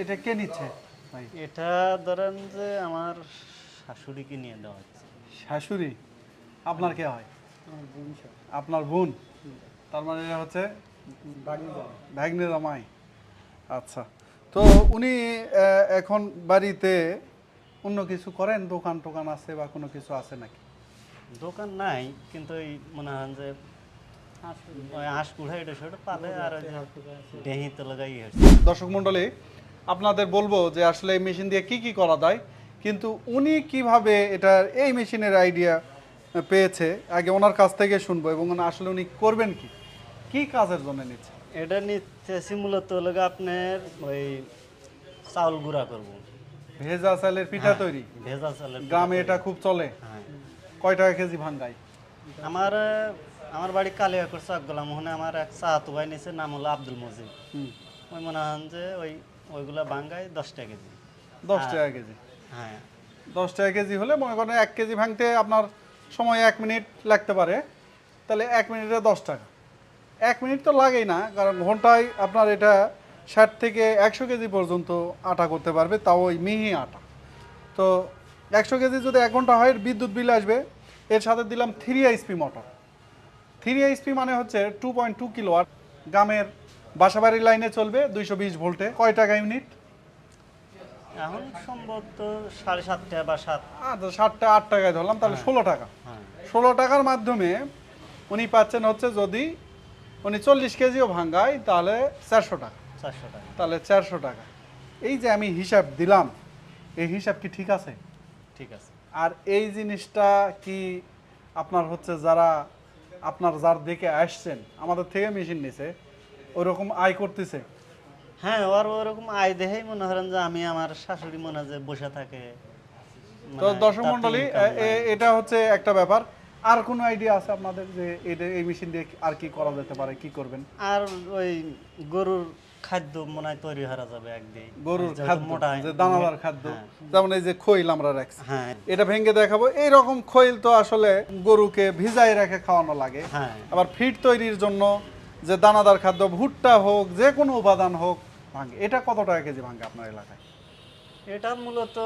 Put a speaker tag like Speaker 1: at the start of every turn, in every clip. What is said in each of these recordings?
Speaker 1: এটা কে নিচ্ছে? ভাই।
Speaker 2: এটা ধরেন যে আমার শাশুড়িকে নিয়ে দেওয়া হচ্ছে।
Speaker 1: শাশুড়ি? আপনার কে হয়? আপনার বোন? তার মানে এটা হচ্ছে ভাগ্নে জামাই। আচ্ছা। তো উনি এখন বাড়িতে অন্য কিছু করেন? দোকান টোকান আছে বা কোনো কিছু আছে নাকি?
Speaker 2: দোকান নাই কিন্তু ওই মনে হয় যে হাঁস কুড়া এটা সেটা পালে আর ডেহি তো লাগাই
Speaker 1: দর্শক মণ্ডলী আপনাদের বলব যে আসলে এই মেশিন দিয়ে কি কি করা যায় কিন্তু উনি কীভাবে এটা এই মেশিনের আইডিয়া পেয়েছে আগে ওনার কাছ থেকে শুনব এবং আসলে উনি করবেন কি? কি কাজের জন্য নিচ্ছে?
Speaker 2: এটা নিতেছি মূলত লোক আপনার ওই চাউল গুঁড়া করব।
Speaker 1: ভেজা চালের পিঠা তৈরি?
Speaker 2: ভেজা চালের
Speaker 1: গ্রামে এটা খুব চলে।
Speaker 2: হ্যাঁ।
Speaker 1: কয় টাকা কেজি ভাঙ্গাই
Speaker 2: আমার আমার বাড়ি কালিয়াকুর চাকগোলা মোহনে আমার এক চাহাতো ভাই নিচে নাম হলো আব্দুল মজিদ। ওই মনে হন যে ওই ওইগুলা বাঙ্গায় দশ টাকা কেজি।
Speaker 1: দশ টাকা কেজি।
Speaker 2: হ্যাঁ।
Speaker 1: দশ টাকা কেজি হলে মনে করেন এক কেজি ভাঙতে আপনার সময় এক মিনিট লাগতে পারে। তাহলে এক মিনিটে দশ টাকা। এক মিনিট তো লাগেই না কারণ ঘন্টায় আপনার এটা ষাট থেকে একশো কেজি পর্যন্ত আটা করতে পারবে তাও ওই মিহি আটা। তো একশো কেজি যদি এক ঘণ্টা হয় বিদ্যুৎ বিল আসবে। এর সাথে দিলাম three HP motor three HP মানে হচ্ছে টু পয়েন্ট টু কিলোয়াট গ্রামের বাসাবাড়ির লাইনে চলবে দুইশো বিশ ভোল্টে। কয় টাকা ইউনিট?
Speaker 2: এখন সম্ভবত সাড়ে সাত টাকা বা সাত।
Speaker 1: আচ্ছা ষাটটা আট টাকায় ধরলাম তাহলে ষোলো টাকা।
Speaker 2: হ্যাঁ।
Speaker 1: ষোলো টাকার মাধ্যমে উনি পাচ্ছেন হচ্ছে যদি উনি চল্লিশ কেজিও ভাঙ্গায় তাহলে চারশো টাকা।
Speaker 2: চারশো টাকা।
Speaker 1: তাহলে চারশো টাকা। এই যে আমি হিসাব দিলাম এই হিসাব কি ঠিক আছে?
Speaker 2: ঠিক আছে।
Speaker 1: আর এই জিনিসটা কি আপনার হচ্ছে যারা আপনার যার দিকে আসছেন আমাদের থেকে মেশিন নিছে ওরকম আয় করতেছে?
Speaker 2: হ্যাঁ ওর ওরকম আয় দেখেই মনে করেন যে আমি আমার শাশুড়ি মনে হয় যে বসে থাকে।
Speaker 1: তো
Speaker 2: মানে
Speaker 1: দর্শক মন্ডলী এটা হচ্ছে একটা ব্যাপার। আর কোনো আইডিয়া আছে আপনাদের যে এই মেশিন দিয়ে আর কি করা যেতে পারে কি করবেন?
Speaker 2: আর ওই গরুর খাদ্য মনে হয় তৈরি করা যাবে একদিন।
Speaker 1: গরুর খাদ্য
Speaker 2: মোটা
Speaker 1: যে দানাদার খাদ্য।
Speaker 2: হ্যাঁ।
Speaker 1: যেমন এই যে খৈল আমরা রাখছি।
Speaker 2: হ্যাঁ।
Speaker 1: এটা ভেঙে দেখাবো। এই রকম খৈল তো আসলে গরুকে ভিজাই রেখে খাওয়ানো লাগে।
Speaker 2: হ্যাঁ।
Speaker 1: আবার ফিড তৈরির জন্য যে দানাদার খাদ্য ভুট্টা হোক যে কোনো উপাদান হোক ভাঙে। এটা কত টাকা কেজি ভাঙে আপনার এলাকায়?
Speaker 2: এটা মূলত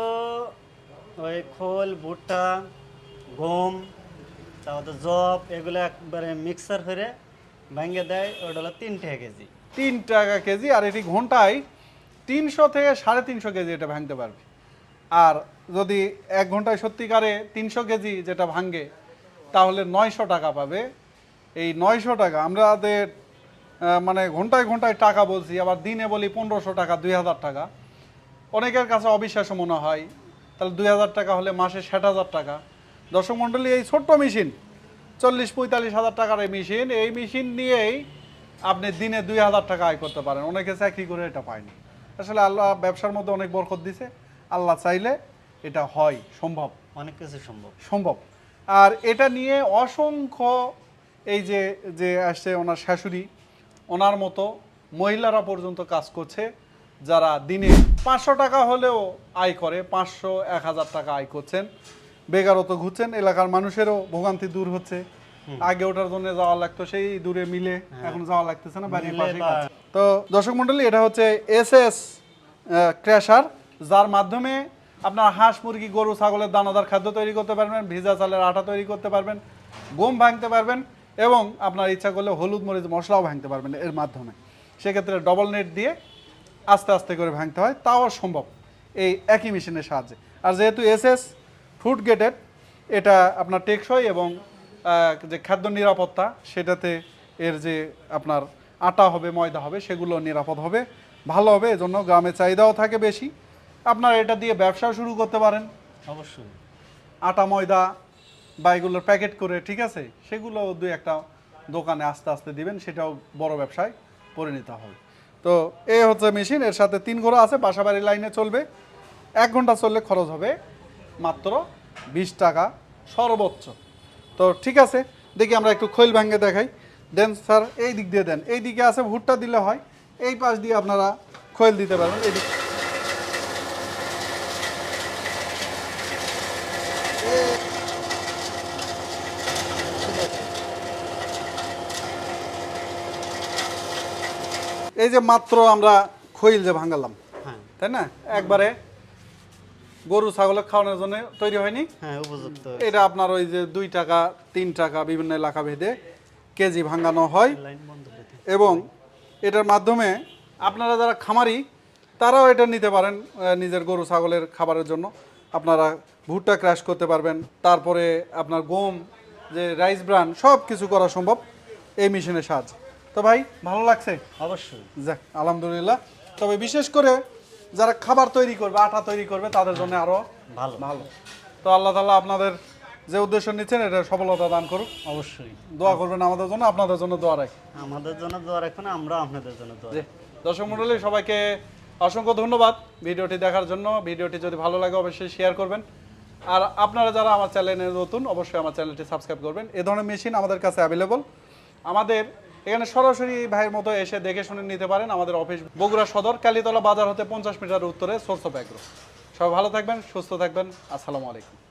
Speaker 2: ওই খোল ভুট্টা গম তারপর জব এগুলো একবারে মিক্সার করে ভাঙে দেয় ওটা হলো তিন টাকা কেজি।
Speaker 1: তিন টাকা কেজি আর এটি ঘন্টায় তিনশো থেকে সাড়ে তিনশো কেজি এটা ভাঙতে পারবে। আর যদি এক ঘন্টায় সত্যিকারে তিনশো কেজি যেটা ভাঙে তাহলে নয়শো টাকা পাবে। এই নয়শো টাকা আমাদের মানে ঘন্টায় ঘন্টায় টাকা বলছি আবার দিনে বলি পনেরোশো টাকা দুই হাজার টাকা। অনেকের কাছে অবিশ্বাস্য মনে হয় তাহলে দুই হাজার টাকা হলে মাসে ষাট হাজার টাকা। দর্শক মণ্ডলী এই ছোট্ট মেশিন চল্লিশ পঁয়তাল্লিশ হাজার টাকার এই মেশিন এই মেশিন নিয়েই আপনি দিনে দুই হাজার টাকা আয় করতে পারেন। অনেকে চাকরি করে এটা পায়নি। আসলে আল্লাহ ব্যবসার মধ্যে অনেক বরকত দিছে। আল্লাহ চাইলে এটা হয় সম্ভব।
Speaker 2: অনেক কিছু সম্ভব।
Speaker 1: সম্ভব। আর এটা নিয়ে অসংখ্য এই যে যে আসছে ওনার শাশুড়ি ওনার মতো মহিলারা পর্যন্ত কাজ করছে যারা দিনে পাঁচশো টাকা হলেও আয় করে পাঁচশো এক হাজার টাকা আয় করছেন। বেকারত্ব ঘুরছেন এলাকার মানুষেরও ভোগান্তি দূর হচ্ছে। আগে ওটার জন্য যাওয়া লাগতো সেই দূরে মিলে এখন যাওয়া লাগতেছে না বাড়ির পাশে তো দর্শক মন্ডলী এটা হচ্ছে এস এস ক্র্যাশার যার মাধ্যমে আপনার হাঁস মুরগি গরু ছাগলের দানাদার খাদ্য তৈরি করতে পারবেন ভিজা চালের আটা তৈরি করতে পারবেন গম ভাঙতে পারবেন। এবং আপনার ইচ্ছা করলে হলুদ মরিচ মশলাও ভাঙতে পারবেন এর মাধ্যমে। সেক্ষেত্রে ডবল নেট দিয়ে আস্তে আস্তে করে ভাঙতে হয় তাও সম্ভব এই একই মেশিনের সাহায্যে। আর যেহেতু এস এস ফুড গেটেড এটা আপনার টেকসই এবং যে খাদ্য নিরাপত্তা সেটাতে এর যে আপনার আটা হবে ময়দা হবে সেগুলো নিরাপদ হবে ভালো হবে এজন্য গ্রামে চাহিদাও থাকে বেশি। আপনার এটা দিয়ে ব্যবসা শুরু করতে পারেন।
Speaker 2: অবশ্যই।
Speaker 1: আটা ময়দা বা এগুলোর প্যাকেট করে, ঠিক আছে? সেগুলো দুই একটা দোকানে আস্তে আস্তে দিবেন, সেটাও বড় ব্যবসায় পরিণত হবে। তো এ হচ্ছে মেশিন, এর সাথে তিন ঘোড়া আছে বাসাবাড়ি লাইনে চলবে। এক ঘণ্টা চললে খরচ হবে মাত্র বিশ টাকা সর্বোচ্চ। তো ঠিক আছে, দেখি আমরা একটু খৈল ভাঙ্গে দেখাই। দেন স্যার, এই দিক দিয়ে দেন। এই দিকে আছে, ভুট্টা দিলে হয়। এই পাশ দিয়ে আপনারা খৈল দিতে পারবেন এই দিক এই যে মাত্র আমরা খৈল যে ভাঙালাম
Speaker 2: হ্যাঁ।
Speaker 1: তাই না? একবারে গরু ছাগলের খাওয়ানোর জন্য তৈরি হয়নি?
Speaker 2: হ্যাঁ উপযুক্ত।
Speaker 1: এটা আপনার ওই যে দুই টাকা তিন টাকা বিভিন্ন এলাকা ভেদে কেজি ভাঙানো হয়। এবং এটার মাধ্যমে আপনারা যারা খামারি তারাও এটা নিতে পারেন নিজের গরু ছাগলের খাবারের জন্য। আপনারা ভুট্টা ক্র্যাশ করতে পারবেন তারপরে আপনার গম যে রাইস ব্রান সব কিছু করা সম্ভব এই মেশিনের সাহায্যে। তো ভাই ভালো লাগছে?
Speaker 2: অবশ্যই।
Speaker 1: যাক আলহামদুলিল্লাহ। তবে বিশেষ করে যারা খাবার তৈরি করবে আটা তৈরি করবে তাদের জন্য আরও
Speaker 2: ভালো।
Speaker 1: ভালো। তো আল্লাহ তাআলা আপনাদের যে উদ্দেশ্য নিচ্ছেন এটা সফলতা দান করুক।
Speaker 2: অবশ্যই।
Speaker 1: দোয়া করবেন আমাদের জন্য আপনাদের জন্য দোয়া রাখি।
Speaker 2: আমাদের জন্য দোয়া রাখুন আমরা আপনাদের জন্য দোয়া
Speaker 1: দর্শক মণ্ডলী সবাইকে অসংখ্য ধন্যবাদ ভিডিওটি দেখার জন্য। ভিডিওটি যদি ভালো লাগে অবশ্যই শেয়ার করবেন। আর আপনারা যারা আমার চ্যানেলে নতুন অবশ্যই আমার চ্যানেলটি সাবস্ক্রাইব করবেন। এ ধরনের মেশিন আমাদের কাছে অ্যাভেলেবল আমাদের এখানে সরাসরি ভাইয়ের মতো এসে দেখে শুনে নিতে পারেন আমাদের অফিস বগুড়া সদর, কালীতলা বাজার হতে পঞ্চাশ মিটার উত্তরে সোর্স অফ সবাই ভালো থাকবেন, সুস্থ থাকবেন। আসসালামু আলাইকুম।